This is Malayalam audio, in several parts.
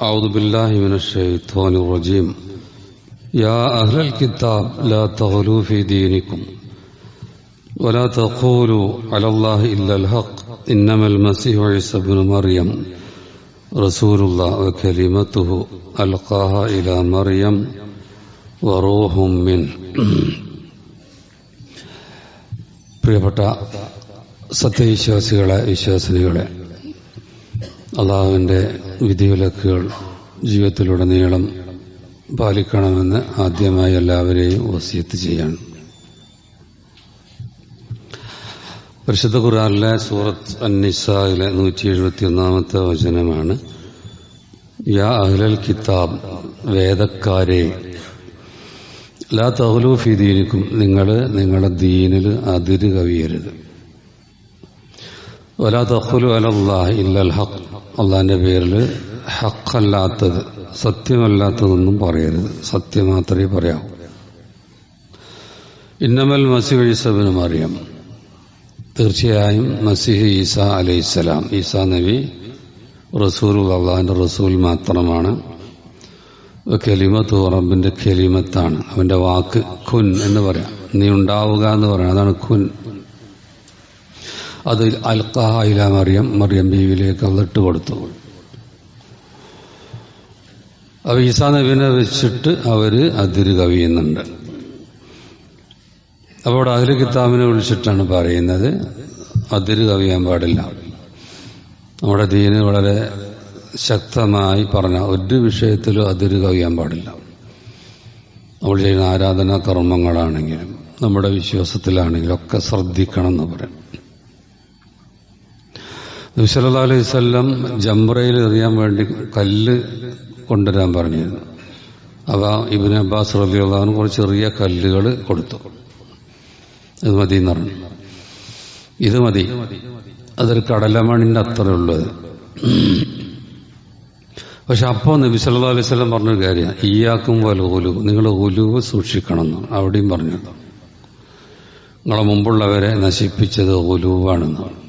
أعوذ بالله من الشيطان الرجيم يا أهل الكتاب لا تغلوا في دينكم ولا تقولوا على الله إلا الحق إنما المسيح عيسى بن مريم رسول الله وكلمته ألقاها إلى مريم وروح من പ്രിയപ്പെട്ട സത്യവിശ്വാസികളെ വിശ്വാസിനികളെ അള്ളാഹുവിൻ്റെ വിധിവിലക്കുകൾ ജീവിതത്തിലുടനീളം പാലിക്കണമെന്ന് ആദ്യമായി എല്ലാവരെയും വസിയത്ത് ചെയ്യാണ്. പരിശുദ്ധ ഖുറാനിലെ സൂറത്ത് അന്നിസായിലെ നൂറ്റി എഴുപത്തി ഒന്നാമത്തെ വചനമാണ് യാ അഹ്ലൽ കിതാബ് വേദക്കാരെ ലാ തഹ്ലു ഫി ദീനിക്കും നിങ്ങൾ നിങ്ങളുടെ ദീനിൽ അതിര് കവിയരുത് വലാ തഹ്ലു അലല്ലാഹ് ഇല്ലൽ ഹഖ്. അള്ളാഹിന്റെ പേരിൽ ഹക്കല്ലാത്തത് സത്യമല്ലാത്തതൊന്നും പറയരുത്. സത്യം മാത്രമേ പറയാവൂ. ഇന്നമൽ മസിഹ് ഈസബിന് മറിയം. തീർച്ചയായും മസിഹ് ഈസ അലൈഹിസ്സലാം ഈസ നബി റസൂൽ അള്ളാഹിന്റെ റസൂൽ മാത്രമാണ്. കെലിമത്ത് റബ്ബിന്റെ കെലിമത്താണ്. അവന്റെ വാക്ക് ഖുൻ എന്ന് പറയാം. നീ ഉണ്ടാവുക എന്ന് പറയാം. അതാണ് ഖുൻ. അത് ഇല മറിയം മറിയം ബീവിലേക്ക് അതിട്ട് കൊടുത്തു. അപ്പൊ ഈസാ നബീനെ വെച്ചിട്ട് അവർ അതിര് കവിയുന്നുണ്ട്. അപ്പോൾ അതിര് കിതാബിനെ വിളിച്ചിട്ടാണ് പറയുന്നത് അതിര് കവിയാൻ പാടില്ല. നമ്മുടെ ദീന് വളരെ ശക്തമായി പറഞ്ഞ ഒരു വിഷയത്തിലും അതിര് കവിയാൻ പാടില്ല. നമ്മൾ ചെയ്യുന്ന ആരാധനാ കർമ്മങ്ങളാണെങ്കിലും നമ്മുടെ വിശ്വാസത്തിലാണെങ്കിലും ഒക്കെ ശ്രദ്ധിക്കണം എന്ന് പറയും. നബിസല്ലാ അലൈഹി സ്വല്ലം ജംറയിൽ എറിയാൻ വേണ്ടി കല്ല് കൊണ്ടുവരാൻ പറഞ്ഞിരുന്നു. അപ്പോൾ ഇബിന് അബ്ബാസ് റബിയുള്ളവന് കുറച്ച് ചെറിയ കല്ലുകൾ കൊടുത്തു. ഇത് മതി എന്ന് പറഞ്ഞു. ഇത് മതി. അതൊരു കടലമണിന്റെ അത്ര ഉള്ളത് പക്ഷെ അപ്പോൾ നബി സല്ലാ അലൈഹി സ്വലം പറഞ്ഞൊരു കാര്യം ഈയാക്കും പോലെ ഒലുവ് നിങ്ങൾ ഒലുവ് സൂക്ഷിക്കണം എന്നാണ് അവിടെയും പറഞ്ഞു. നിങ്ങളെ മുമ്പുള്ളവരെ നശിപ്പിച്ചത് ഒലുവാണെന്നാണ്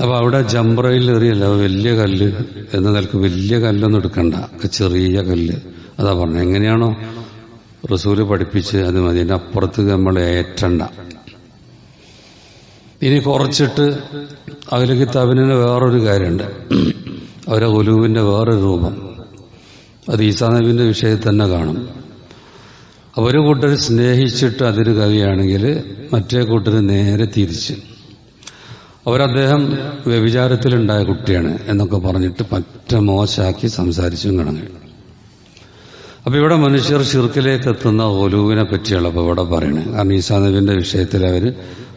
അപ്പൊ അവിടെ ജംബ്രയിൽ എറിയല്ല വലിയ കല്ല്. എന്ന നിലയ്ക്ക് വലിയ കല്ലൊന്നും എടുക്കണ്ട. ചെറിയ കല്ല്. അതാ പറഞ്ഞു. എങ്ങനെയാണോ റസൂൽ പഠിപ്പിച്ച് അത് മതി. എന്റെ അപ്പുറത്ത് നമ്മൾ ഏറ്റണ്ട. ഇനി കുറച്ചിട്ട് അതിൽ കിതാബിന് വേറൊരു കാര്യമുണ്ട്. അവരെ ഒലുവിന്റെ വേറൊരു രൂപം. അത് ഈസാ വിഷയത്തിൽ തന്നെ കാണും. ഒരു കൂട്ടർ സ്നേഹിച്ചിട്ട് അതൊരു കവിയാണെങ്കിൽ മറ്റേ കൂട്ടർ നേരെ തിരിച്ച്. അവരദ്ദേഹം വ്യഭിചാരത്തിലുണ്ടായ കുട്ടിയാണ് എന്നൊക്കെ പറഞ്ഞിട്ട് പറ്റ മോശാക്കി സംസാരിച്ചും കിടങ്ങി അപ്പൊ ഇവിടെ മനുഷ്യർ ഷിർക്കിലേക്ക് എത്തുന്ന ഒലുവിനെ പറ്റിയുള്ള അപ്പൊ ഇവിടെ പറയുന്നത് കാരണം ഈസാ വിഷയത്തിൽ അവർ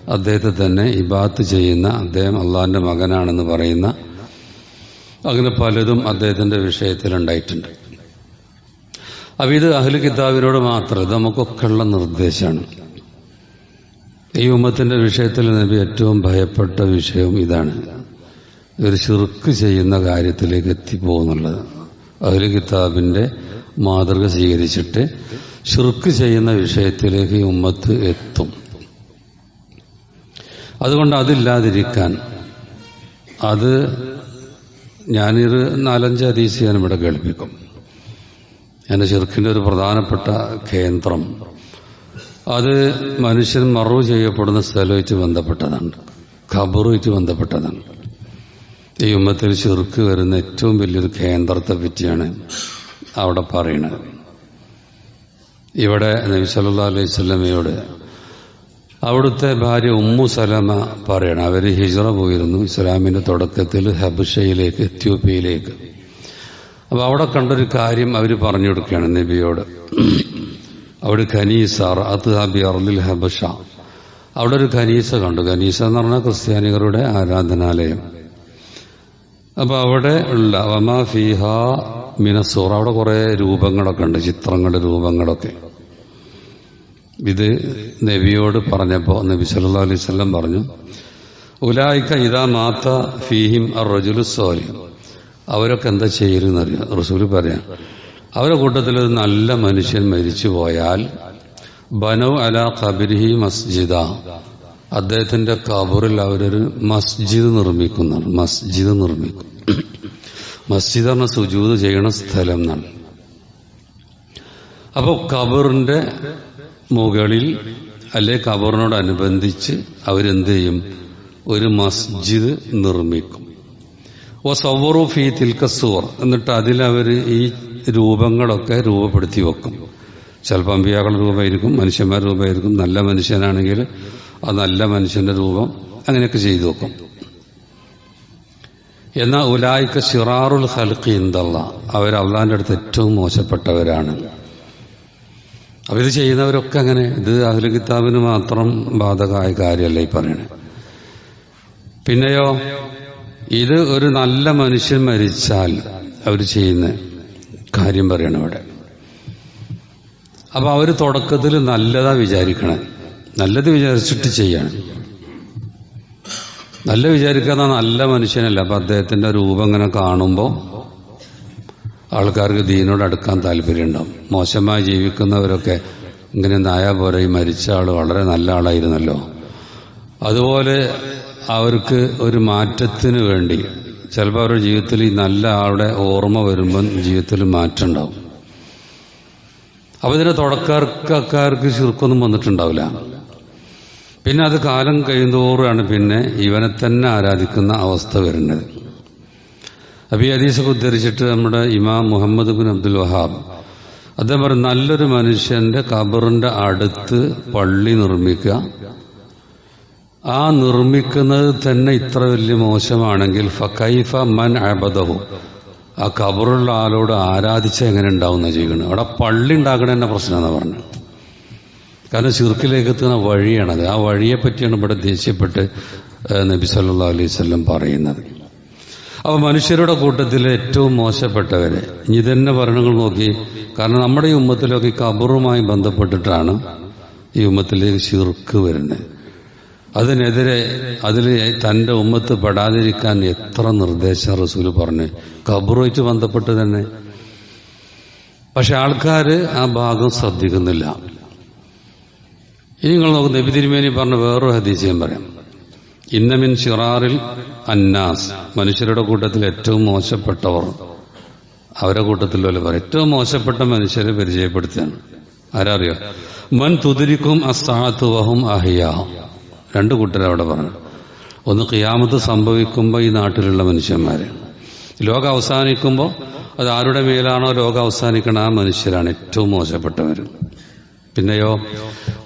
അദ്ദേഹത്തെ തന്നെ ഇബാത്ത് ചെയ്യുന്ന അദ്ദേഹം അള്ളാഹിന്റെ മകനാണെന്ന് പറയുന്ന അങ്ങനെ പലതും അദ്ദേഹത്തിന്റെ വിഷയത്തിൽ ഉണ്ടായിട്ടുണ്ട്. അപ്പൊ ഇത് അഹ്ലു കിതാബിനോട് മാത്രം ഇത് നമുക്കൊക്കെ ഉള്ള നിർദ്ദേശമാണ്. ഈ ഉമ്മത്തിന്റെ വിഷയത്തിൽ നബി ഏറ്റവും ഭയപ്പെട്ട വിഷയം ഇതാണ്. ഒരു ചെറുക്ക് ചെയ്യുന്ന കാര്യത്തിലേക്ക് എത്തിപ്പോകുന്നുള്ളത്. അഹ്ലു കിതാബിന്റെ മാതൃക സ്വീകരിച്ചിട്ട് ഷിർക്ക് ചെയ്യുന്ന വിഷയത്തിലേക്ക് ഈ ഉമ്മത്ത് എത്തും. അതുകൊണ്ട് അതില്ലാതിരിക്കാൻ അത് ഞാനൊരു നാലഞ്ച് അതീസ് ഞാൻ ഇവിടെ കേൾപ്പിക്കും. എന്റെ ചെറുക്കിന്റെ ഒരു പ്രധാനപ്പെട്ട കേന്ദ്രം അത് മനുഷ്യൻ മറവ് ചെയ്യപ്പെടുന്ന സ്ഥലമായിട്ട് ബന്ധപ്പെട്ടതാണ്. ഖബറുമായിട്ട് ബന്ധപ്പെട്ടതാണ്. ഈ ഉമ്മത്തിൽ ചെറുക്ക് വരുന്ന ഏറ്റവും വലിയൊരു കേന്ദ്രത്തെ പറ്റിയാണ് അവിടെ പറയുന്നത്. ഇവിടെ നബി സല്ലാ അലൈഹി സ്വലമയോട് അവിടുത്തെ ഭാര്യ ഉമ്മു സലമ പറയണം. അവർ ഹിജറ പോയിരുന്നു ഇസ്ലാമിന്റെ തുടക്കത്തിൽ ഹബഷയിലേക്ക് എത്യോപ്യയിലേക്ക്. അപ്പോൾ അവിടെ കണ്ടൊരു കാര്യം അവർ പറഞ്ഞു കൊടുക്കുകയാണ് നബിയോട്. അവിടെ ഖനീസ ഹബഷ. അവിടെ ഒരു ഖനീസ കണ്ടു. ഖനീസ എന്ന് പറഞ്ഞാൽ ക്രിസ്ത്യാനികളുടെ ആരാധനാലയം. അപ്പൊ അവിടെ ഉള്ള വമാ ഫിഹ മിനസൂർ അവിടെ കുറേ രൂപങ്ങളൊക്കെ ഉണ്ട് ചിത്രങ്ങളുടെ രൂപങ്ങളൊക്കെ. ഇത് നബിയോട് പറഞ്ഞപ്പോൾ നബി സല്ലാ അലൈഹി സ്വല്ലം പറഞ്ഞു ഉലായിക്ക ഇതാ മാത്ത ഫീഹിം അർ റജുലു സോലി അവരൊക്കെ എന്താ ചെയ്യുന്നറിയാം റസൂൽ പറയാം അവരുടെ കൂട്ടത്തിൽ ഒരു നല്ല മനുഷ്യൻ മരിച്ചു പോയാൽ ബനോ അല കബിർഹി മസ്ജിദ. അദ്ദേഹത്തിന്റെ കബറിൽ അവരൊരു മസ്ജിദ് നിർമ്മിക്കുന്നതാണ്. മസ്ജിദ് നിർമ്മിക്കും. മസ്ജിദ് എന്ന സുജൂത് ചെയ്യണ സ്ഥലം എന്നാണ്. അപ്പോൾ കബറിന്റെ മുകളിൽ അല്ലെ കബറിനോടനുബന്ധിച്ച് അവരെന്ത് ചെയ്യും? ഒരു മസ്ജിദ് നിർമ്മിക്കും. ഓ സവറു ഫി തിൽക്കസൂർ എന്നിട്ട് അതിലവർ ഈ രൂപങ്ങളൊക്കെ രൂപപ്പെടുത്തി വെക്കും. ചിലപ്പോൾ അമ്പിയാക്കളുടെ രൂപമായിരിക്കും മനുഷ്യന്മാരുടെ രൂപമായിരിക്കും. നല്ല മനുഷ്യനാണെങ്കിൽ ആ നല്ല മനുഷ്യന്റെ രൂപം അങ്ങനെയൊക്കെ ചെയ്തു വെക്കും. എന്നാൽ ഉലായിക്ക ഷിറാറുൽ ഹൽക്കി എന്തല്ല അവർ അള്ളാന്റെ അടുത്ത് ഏറ്റവും മോശപ്പെട്ടവരാണ്. അവർ ഇത് ചെയ്യുന്നവരൊക്കെ അങ്ങനെ. ഇത് അഹ്ലു കിതാബിന് മാത്രം ബാധകമായ കാര്യമല്ല ഈ പറയണേ പിന്നെയോ? ഇത് ഒരു നല്ല മനുഷ്യൻ മരിച്ചാൽ അവർ ചെയ്യുന്ന കാര്യം പറയണം അവിടെ. അപ്പൊ അവർ തുടക്കത്തിൽ നല്ലതാ വിചാരിക്കണേ. നല്ലത് വിചാരിച്ചിട്ട് ചെയ്യണം. നല്ല വിചാരിക്കുന്ന നല്ല മനുഷ്യനല്ല. അപ്പൊ അദ്ദേഹത്തിന്റെ രൂപം ഇങ്ങനെ കാണുമ്പോൾ ആൾക്കാർക്ക് ദീനോട് അടുക്കാൻ താല്പര്യമുണ്ടാവും മോശമായി ജീവിക്കുന്നവരൊക്കെ ഇങ്ങനെ നായ പോരായി ഈ മരിച്ച ആൾ വളരെ നല്ല ആളായിരുന്നല്ലോ. അതുപോലെ അവർക്ക് ഒരു മാറ്റത്തിന് വേണ്ടി. ചിലപ്പോൾ അവരുടെ ജീവിതത്തിൽ ഈ നല്ല ആളുടെ ഓർമ്മ വരുമ്പം ജീവിതത്തിൽ മാറ്റം ഉണ്ടാവും. അപ്പൊ ഇതിന് തുടക്കക്കാർക്ക് ചുരുക്കൊന്നും വന്നിട്ടുണ്ടാവില്ല. പിന്നെ അത് കാലം കഴിയുന്തോറാണ് പിന്നെ ഇവനെ തന്നെ ആരാധിക്കുന്ന അവസ്ഥ വരുന്നത്. അപ്പൊ ഈ ഹദീസൊക്കെ ഉദ്ധരിച്ചിട്ട് നമ്മുടെ ഇമാം മുഹമ്മദ് ബിൻ അബ്ദുൽ വഹാബ് അദ്ദേഹം പറയും നല്ലൊരു മനുഷ്യന്റെ കബറിന്റെ അടുത്ത് പള്ളി നിർമ്മിക്കുക ആ നിർമ്മിക്കുന്നത് തന്നെ ഇത്ര വലിയ മോശമാണെങ്കിൽ ഫൈഫ മൻ അബദഹു. ആ കബറുള്ള ആളോട് ആരാധിച്ച എങ്ങനെ ഉണ്ടാവുന്ന ചെയ്യണം അവിടെ പള്ളി ഉണ്ടാക്കണ തന്നെ പ്രശ്നമെന്ന് പറഞ്ഞു കാരണം ചിർക്കിലേക്ക് എത്തുന്ന വഴിയാണത്. ആ വഴിയെ പറ്റിയാണ് ഇവിടെ ദേഷ്യപ്പെട്ട് നബി സല്ലാ അലൈഹി സ്വല്ലം പറയുന്നത്. അപ്പോൾ മനുഷ്യരുടെ കൂട്ടത്തിൽ ഏറ്റവും മോശപ്പെട്ടവരെ ഇനി തന്നെ ഭരണങ്ങൾ നോക്കി കാരണം നമ്മുടെ ഈ ഉമ്മത്തിലൊക്കെ കബറുമായി ബന്ധപ്പെട്ടിട്ടാണ് ഈ ഉമ്മത്തിലേക്ക് ചിർക്ക് വരുന്നത്. അതിനെതിരെ അതിൽ തന്റെ ഉമ്മത്ത് പെടാതിരിക്കാൻ എത്ര നിർദ്ദേശം റസൂൽ പറഞ്ഞു. കബറുമായിട്ട് ബന്ധപ്പെട്ട് തന്നെ. പക്ഷെ ആൾക്കാർ ആ ഭാഗം ശ്രദ്ധിക്കുന്നില്ല. ഇനി നിങ്ങൾ നോക്കും നബി തിരുമേനി പറഞ്ഞ വേറൊരു ഹദീസിയം പറയാം. ഇന്നമിൻ ഷിറാറിൽ അന്നാസ്. മനുഷ്യരുടെ കൂട്ടത്തിൽ ഏറ്റവും മോശപ്പെട്ടവർ. അവരെ കൂട്ടത്തിൽ പോലെ പറയും. ഏറ്റവും മോശപ്പെട്ട മനുഷ്യരെ പരിചയപ്പെടുത്തുകയാണ്. ആരറിയോ? മൻ തുതിരിക്കും അസാത്ത് അഹിയാഹും. അഹിയ രണ്ട് കൂട്ടരവിടെ പറഞ്ഞു ഒന്ന് ഖിയാമത്ത് സംഭവിക്കുമ്പോൾ ഈ നാട്ടിലുള്ള മനുഷ്യന്മാര്. ലോകം അവസാനിക്കുമ്പോൾ അത് ആരുടെ മേലാണോ ലോകം അവസാനിക്കണ ആ മനുഷ്യരാണ് ഏറ്റവും മോശപ്പെട്ടവർ പിന്നെയോ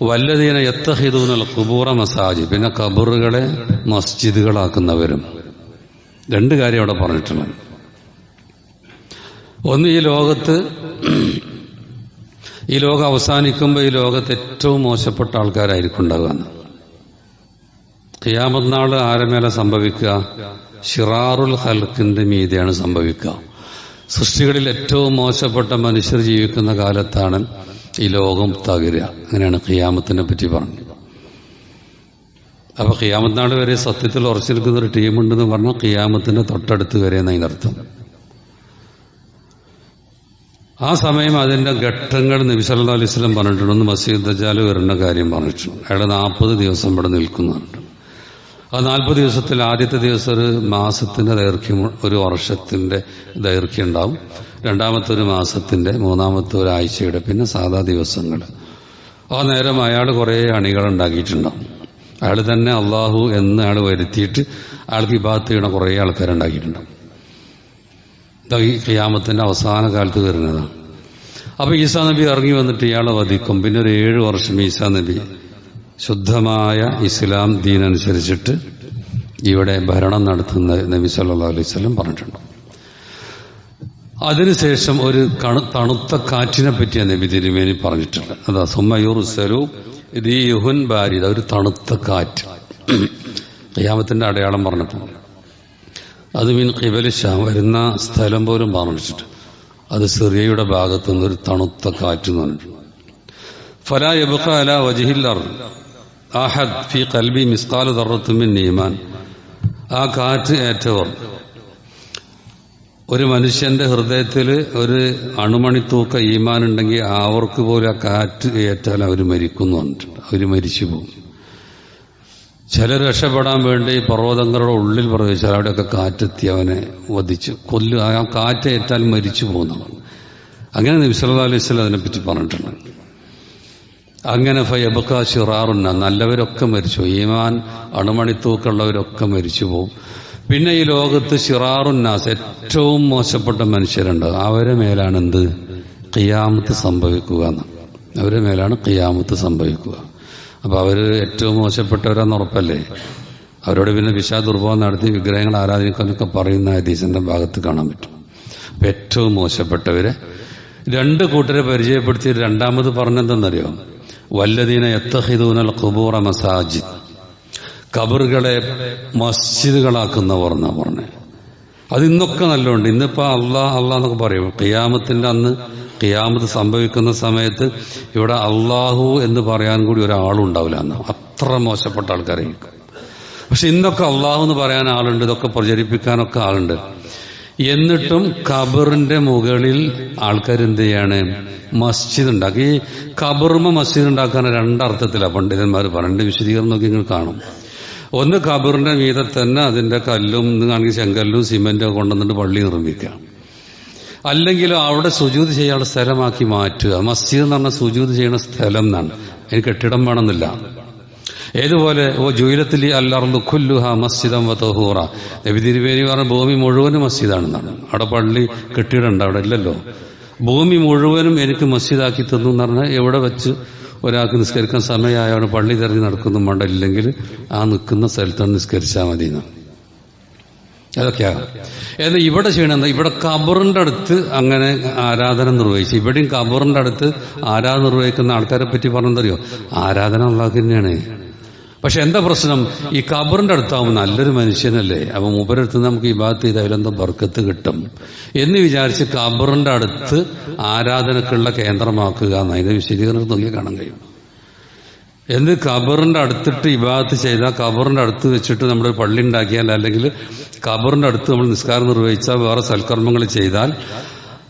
വല്ലതീന എത്തഹിദൂന്നുള്ള കുബൂറ മസാജ് പിന്നെ കബറുകളെ മസ്ജിദുകളാക്കുന്നവരും. രണ്ട് കാര്യം അവിടെ പറഞ്ഞിട്ടുള്ളത്. ഒന്ന് ഈ ലോകത്ത് ഈ ലോകം അവസാനിക്കുമ്പോൾ ഈ ലോകത്ത് ഏറ്റവും മോശപ്പെട്ട ആൾക്കാരായിരിക്കും ഉണ്ടാകുക. ഖിയാമത്ത് നാൾ ആരമേലെ സംഭവിക്കുക ഷിറാറുൽ ഹൽക്കിന്റെ മീതെയാണ് സംഭവിക്കുക സൃഷ്ടികളിൽ ഏറ്റവും മോശപ്പെട്ട മനുഷ്യർ ജീവിക്കുന്ന കാലത്താണ് ഈ ലോകം തകരുക. അങ്ങനെയാണ് ഖിയാമത്തിനെ പറ്റി പറഞ്ഞത്. അപ്പൊ ഖിയാമത്ത് നാൾ വരെ സത്യത്തിൽ ഉറച്ചു നിൽക്കുന്ന ഒരു ടീമുണ്ടെന്ന് പറഞ്ഞാൽ ഖിയാമത്തിന്റെ തൊട്ടടുത്ത് വരെ എന്നതിനർത്ഥം ആ സമയം അതിന്റെ ഘട്ടങ്ങൾ നബിസല്ലാ അലൈഹി സ്വലം പറഞ്ഞിട്ടുണ്ട്. മസീദ് ദജാൽ വരേണ്ട കാര്യം പറഞ്ഞിട്ടുണ്ട്. അയാൾ നാൽപ്പത് ദിവസം ഇവിടെ നിൽക്കുന്നുണ്ട്. ആ നാൽപ്പത് ദിവസത്തിൽ ആദ്യത്തെ ദിവസം ഒരു മാസത്തിന്റെ ദൈർഘ്യം ഒരു വർഷത്തിന്റെ ദൈർഘ്യം ഉണ്ടാവും. രണ്ടാമത്തെ ഒരു മാസത്തിന്റെ മൂന്നാമത്തെ ഒരു ആഴ്ചയുടെ പിന്നെ സാധാ ദിവസങ്ങൾ. ആ നേരം അയാൾ കുറേ അണികൾ ഉണ്ടാക്കിയിട്ടുണ്ടാവും. അയാൾ തന്നെ അള്ളാഹു എന്ന് അയാൾ വരുത്തിയിട്ട് അയാൾക്ക് ഭാഗത്ത് ചെയ്യണ കുറേ ആൾക്കാരുണ്ടാക്കിയിട്ടുണ്ടാവും ഈ ക്യാമത്തിന്റെ അവസാന കാലത്ത് വരുന്നതാണ്. അപ്പൊ ഈസാ നബി ഇറങ്ങി വന്നിട്ട് ഇയാളെ വധിക്കും. പിന്നെ ഒരു ഏഴ് വർഷം ഈസാ നബി ശുദ്ധമായ ഇസ്ലാം ദീൻ അനുസരിച്ചിട്ട് ഇവിടെ ഭരണം നടത്തുന്ന നബി സല്ലാ അലൈഹി സ്വലം പറഞ്ഞിട്ടുണ്ട്. അതിനുശേഷം ഒരു തണുത്ത കാറ്റിനെ പറ്റിയ നബി തിരുമേനി പറഞ്ഞിട്ടുണ്ട് അതാ സുമ്മയൂറുസലു റീഹുൻ ബാരിദ ഒരു തണുത്ത കാറ്റ്. ഖിയാമത്തിന്റെ അടയാളം പറഞ്ഞപ്പോൾ. അത് മീൻ കിബലിഷ വരുന്ന സ്ഥലം പോലും പറഞ്ഞിട്ടുണ്ട്. അത് സിറിയയുടെ ഭാഗത്തുനിന്ന് ഒരു തണുത്ത കാറ്റ് എന്ന് പറഞ്ഞിട്ടുണ്ട് ഫലാ എബുഖ അല വജിഹിൽ അഹദ് ഫി കൽബി മിസ്കാല തറത്തുമിൻ നീമാൻ. ആ കാറ്റ് ഏറ്റവർ ഒരു മനുഷ്യന്റെ ഹൃദയത്തിൽ ഒരു അണുമണി തൂക്ക ഈമാൻ ഉണ്ടെങ്കിൽ അവർക്ക് പോലും ആ കാറ്റ് ഏറ്റാൽ അവർ മരിക്കുന്നു പറഞ്ഞിട്ടുണ്ട് അവർ മരിച്ചു പോകും. ചിലർ രക്ഷപ്പെടാൻ വേണ്ടി പർവതങ്ങളുടെ ഉള്ളിൽ പ്രവേശിച്ചാൽ അവിടെയൊക്കെ കാറ്റെത്തി അവനെ വധിച്ച്. കൊല്ലു ആ കാറ്റ് ഏറ്റാൽ മരിച്ചു പോകുന്നതാണ് അങ്ങനെ നബിസല്ലാ അലൈഹി അതിനെപ്പറ്റി പറഞ്ഞിട്ടുണ്ട്. അങ്ങനെ ഫയബക്ക ഷിറാറുന്ന നല്ലവരൊക്കെ മരിച്ചു. ഈമാൻ അണുമണിത്തൂക്കുള്ളവരൊക്കെ മരിച്ചു പോകും പിന്നെ ഈ ലോകത്ത് ഷിറാറുന്നാസ് ഏറ്റവും മോശപ്പെട്ട മനുഷ്യരുണ്ട്. അവരെ മേലാണ് എന്ത് കിയാമത്ത് സംഭവിക്കുക എന്ന്. അവരെ മേലാണ് കിയാമത്ത് സംഭവിക്കുക. അപ്പൊ അവർ ഏറ്റവും മോശപ്പെട്ടവരാന്ന് ഉറപ്പല്ലേ? അവരോട് പിന്നെ വിശാ ദുർഭവം നടത്തി വിഗ്രഹങ്ങൾ ആരാധിക്കാനൊക്കെ പറയുന്ന ഹദീസിന്റെ ഭാഗത്ത് കാണാൻ പറ്റും. അപ്പൊ ഏറ്റവും മോശപ്പെട്ടവരെ. രണ്ട് കൂട്ടരെ പരിചയപ്പെടുത്തി രണ്ടാമത് പറഞ്ഞെന്തെന്നറിയോ? വല്ലതീന എത്തഹിദൂനൽ കുബൂറ മസാജിദ്. കബറുകളെ മസ്ജിദുകളാക്കുന്നവർ എന്നാ പറഞ്ഞത് അത് ഇന്നൊക്കെ നല്ലോണ്ട്. ഇന്നിപ്പോ അള്ളാ അള്ളാ എന്നൊക്കെ പറയും. ഖിയാമത്തിന്റെ അന്ന് ഖിയാമത്ത് സംഭവിക്കുന്ന സമയത്ത് ഇവിടെ അള്ളാഹു എന്ന് പറയാൻ കൂടി ഒരാളും ഉണ്ടാവില്ല എന്ന്. അത്ര മോശപ്പെട്ട ആൾക്കാരായിരിക്കും. പക്ഷെ ഇന്നൊക്കെ അള്ളാഹു എന്ന് പറയാൻ ആളുണ്ട്. ഇതൊക്കെ പ്രചരിപ്പിക്കാനൊക്കെ ആളുണ്ട്. എന്നിട്ടും ഖബറിന്റെ മുകളിൽ ആൾക്കാർ എന്ത് ചെയ്യാണ് മസ്ജിദ് ഉണ്ടാക്കി ഈ ഖബറുമ മസ്ജിദ് ഉണ്ടാക്കാൻ രണ്ടർത്ഥത്തിലാണ് പണ്ഡിതന്മാർ പറഞ്ഞിട്ട് വിശദീകരണം നോക്കി നിങ്ങൾ കാണും. ഒന്ന് ഖബറിന്റെ മീതെ തന്നെ അതിന്റെ കല്ലും ഇന്നാണെങ്കിൽ ചെങ്കല്ലും സിമെന്റും കൊണ്ടുവന്നിട്ട് പള്ളി നിർമ്മിക്കുക. അല്ലെങ്കിൽ അവിടെ സുജൂത് ചെയ്യാനുള്ള സ്ഥലമാക്കി മാറ്റുക. മസ്ജിദ് എന്ന് പറഞ്ഞാൽ സുജൂത് ചെയ്യുന്ന സ്ഥലം എന്നാണ്. അതിന് കെട്ടിടം വേണമെന്നില്ല. ഏതുപോലെ ഓ ജുയിലത്തിൽ അല്ലർന്നു ഖുല്ലുഹ മസ്ജിദം വതഹൂറ നബി തിരുവേരി പറഞ്ഞ ഭൂമി മുഴുവനും മസ്ജിദാണെന്നാണ്. അവിടെ പള്ളി കെട്ടിയിടണ്ട അവിടെ ഇല്ലല്ലോ. ഭൂമി മുഴുവനും എനിക്ക് മസ്ജിദാക്കി തന്നു എന്ന് പറഞ്ഞാൽ എവിടെ വെച്ച് ഒരാൾക്ക് നിസ്കരിക്കാൻ സമയമായാണ് പള്ളി തിരഞ്ഞ് നടക്കുന്നു മണ്ടല്ലെങ്കിൽ ആ നിൽക്കുന്ന സ്ഥലത്താണ് നിസ്കരിച്ചാൽ മതി എന്നാണ് അതൊക്കെയാണ് എന്നാൽ ഇവിടെ ചെയ്യണമെന്ന് ഇവിടെ കബറിന്റെ അടുത്ത് അങ്ങനെ ആരാധന നിർവഹിച്ചു. ഇവിടെയും കബറിന്റെ അടുത്ത് ആരാധന നിർവഹിക്കുന്ന ആൾക്കാരെ പറ്റി പറഞ്ഞെന്തറിയോ? ആരാധന അള്ളാഹ് തന്നെയാണ്. പക്ഷെ എന്താ പ്രശ്നം? ഈ കബറിന്റെ അടുത്താവുമ്പോൾ നല്ലൊരു മനുഷ്യനല്ലേ? അപ്പൊ മുപ്പരടുത്ത് നമുക്ക് ഈ ഭാഗത്ത് ചെയ്ത് അതിലെന്തോ ബർക്കത്ത് കിട്ടും. എന്ന് വിചാരിച്ച് കബറിന്റെ അടുത്ത് ആരാധനക്കുള്ള കേന്ദ്രമാക്കുക എന്ന് അതിന്റെ വിശദീകരണം നോക്കി കാണാൻ കഴിയും. എന്ത് കബറിന്റെ അടുത്തിട്ട് ഇബാദത്ത് ചെയ്താൽ കബറിന്റെ അടുത്ത് വെച്ചിട്ട് നമ്മൾ പള്ളി ഉണ്ടാക്കിയാൽ അല്ലെങ്കിൽ കബറിന്റെ അടുത്ത് നമ്മൾ നിസ്കാരം നിർവഹിച്ചാൽ വേറെ സൽക്കർമ്മങ്ങൾ ചെയ്താൽ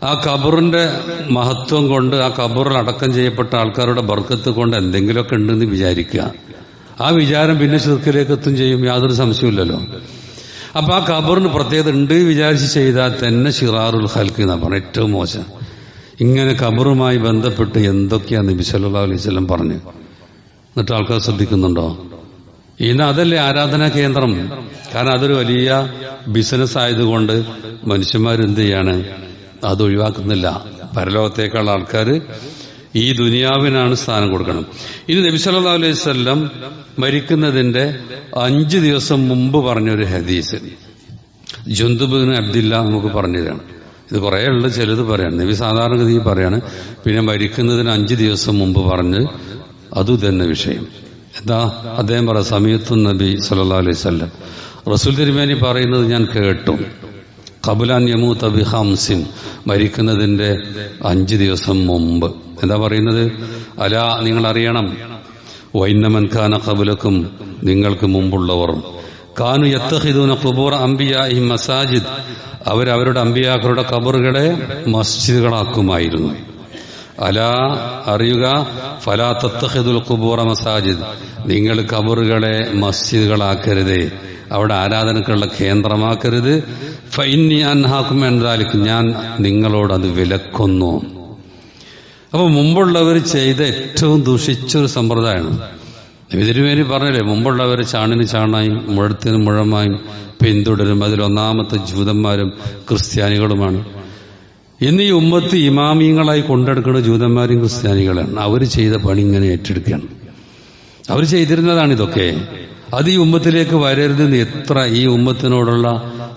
ആ കബറിന്റെ മഹത്വം കൊണ്ട് ആ കബറിൽ അടക്കം ചെയ്യപ്പെട്ട ആൾക്കാരുടെ ബർക്കത്ത് കൊണ്ട് എന്തെങ്കിലുമൊക്കെ ഉണ്ടെന്ന് വിചാരിക്കുക. ആ വിചാരം പിന്നെ ചെറുക്കിലേക്ക് എത്തും ചെയ്യും യാതൊരു സംശയമില്ലല്ലോ അപ്പൊ ആ കബറിന് പ്രത്യേകത ഉണ്ട്. വിചാരിച്ച് ചെയ്താൽ തന്നെ ഷിറാറുൽ ഹൽക്ക് എന്നാ പറഞ്ഞ ഏറ്റവും മോശം. ഇങ്ങനെ കബറുമായി ബന്ധപ്പെട്ട് എന്തൊക്കെയാ നബി സല്ലാ അലൈഹി വസല്ലം പറഞ്ഞു? എന്നിട്ട് ആൾക്കാർ ശ്രദ്ധിക്കുന്നുണ്ടോ? ഇന്ന് അതല്ലേ ആരാധനാ കേന്ദ്രം? കാരണം അതൊരു വലിയ ബിസിനസ് ആയതുകൊണ്ട് മനുഷ്യന്മാരെന്ത് ചെയ്യാണ്? അത് ഒഴിവാക്കുന്നില്ല. പരലോകത്തേക്കുള്ള ആൾക്കാർ ഈ ദുനിയാവിനാണ് സ്ഥാനം കൊടുക്കണം. ഇനി നബി സല്ലല്ലാഹു അലൈഹി സ്വല്ലം മരിക്കുന്നതിന്റെ അഞ്ച് ദിവസം മുമ്പ് പറഞ്ഞൊരു ഹദീസ്. ജുന്തുബിന് അബ്ദില്ല നമുക്ക് പറഞ്ഞതാണ് ഇത് കുറേ ഉള്ള ചിലത് പറയാണ് നബി സാധാരണഗതിയിൽ പറയാണ് പിന്നെ മരിക്കുന്നതിന് അഞ്ച് ദിവസം മുമ്പ് പറഞ്ഞ് അതു തന്നെ വിഷയം. എന്താ? അദ്ദേഹം പറ സമയത്തു നബി സല്ലാ അലൈഹി സ്വല്ലം റസൂൽ തിരുമേനി പറയുന്നത് ഞാൻ കേട്ടു. കബുലാൻ യമൂത്ത് അബി ഹംസിൻ മരിക്കുന്നതിന്റെ അഞ്ച് ദിവസം മുമ്പ്. എന്താ പറയുന്നത്? അല നിങ്ങൾ അറിയണം വൈന്നമൻ ഖാന കബുലക്കും നിങ്ങൾക്ക് മുമ്പുള്ളവർ. കാനു യത്തഹിദൂന കുബൂർ അംബിയ ഈ മസാജിദ്. അവരവരുടെ അമ്പിയാക്കളുടെ കബറുകളെ മസ്ജിദുകളാക്കുമായിരുന്നു. അല അറിയുക ഫലാ തത്തഹിദുൽ കുബൂറ മസാജിദ്. നിങ്ങൾ കബറുകളെ മസ്ജിദുകളാക്കരുത്. അവിടെ ആരാധനക്കുള്ള കേന്ദ്രമാക്കരുത്. ഫൈനി അൻഹാക്കും എന്താലിക്കും ഞാൻ നിങ്ങളോട് അത് വിലക്കുന്നു. അപ്പൊ മുമ്പുള്ളവർ ചെയ്ത ഏറ്റവും ദുഷിച്ചൊരു സമ്പ്രദായമാണ്. ഇതിനുവേണ്ടി പറഞ്ഞില്ലേ മുമ്പുള്ളവർ ചാണിന് ചാണായും മുഴത്തിന് മുഴമായും പിന്തുടരും. അതിലൊന്നാമത്തെ ജൂതന്മാരും ക്രിസ്ത്യാനികളുമാണ്. ഇന്ന് ഈ ഉമ്മത്ത് ഇമാമിയങ്ങളായി കൊണ്ടെടുക്കുന്ന ജൂതന്മാരും ക്രിസ്ത്യാനികളാണ്. അവർ ചെയ്ത പണി ഇങ്ങനെ ഏറ്റെടുക്കുകയാണ്. അവർ ചെയ്തിരുന്നതാണ് ഇതൊക്കെ. അത് ഈ ഉമ്മത്തിലേക്ക് വരരുതെന്ന് എത്ര ഈ ഉമ്മത്തിനോടുള്ള